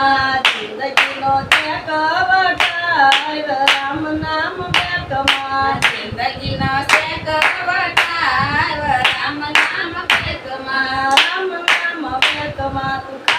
માં જિંદગીનો ત્યાં કવટાય રામ નામ બેકમાં જિંદગીનો ત્યાં કવટાય રામ નામ બેકમાં રામ નામ બેકમાં તું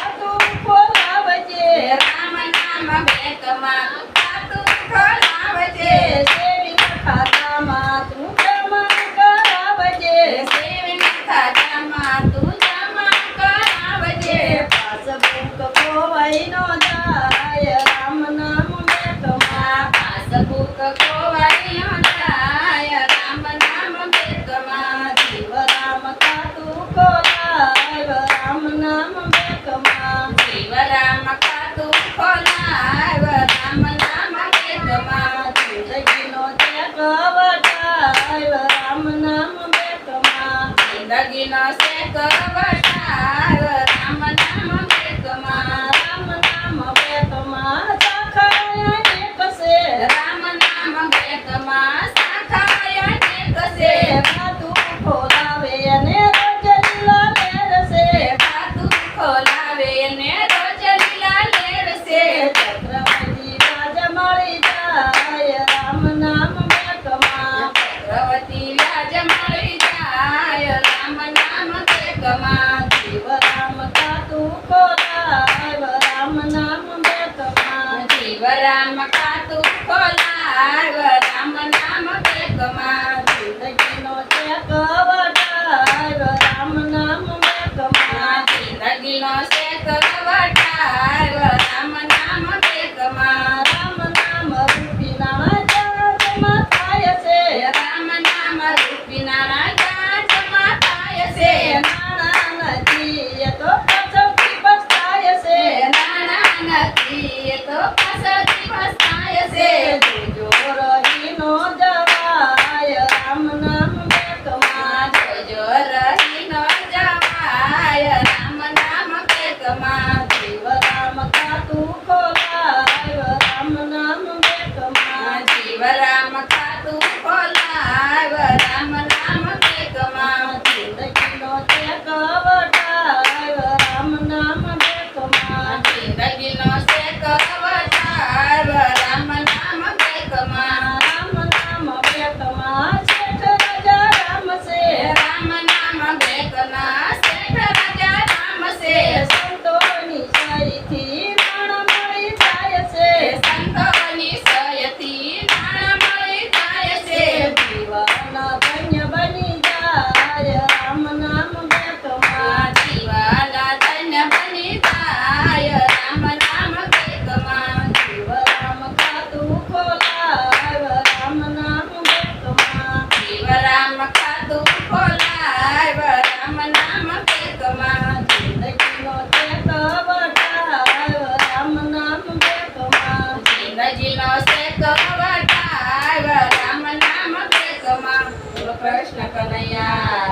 વટાવ રામ નામ બેકમાં રામ નામ બેકમાં સખાય અનેક છે રામ નામ બેકમાં શાખાય અનેક છે ખાતું ખોલાવે અને રોજ લીલા લેરસે ખાતું ખોલાવે અને રોજ લીલા લેરસે ચક્રવર્તી રાજ મળી રામ નામ બેકમાં ચક્રવર્તી જીવ રામ ખાતું ખોલાવ રામ નામ બેકમાં જીવ રામ ખાતું ખોલાવ રામ નામ બેકમાં જિંદગીનો ત્યાગ વટાવ two, four. વ્રજીનો શેક વટાય રામ નામ શેકમાં કૃષ્ણ કનૈયા.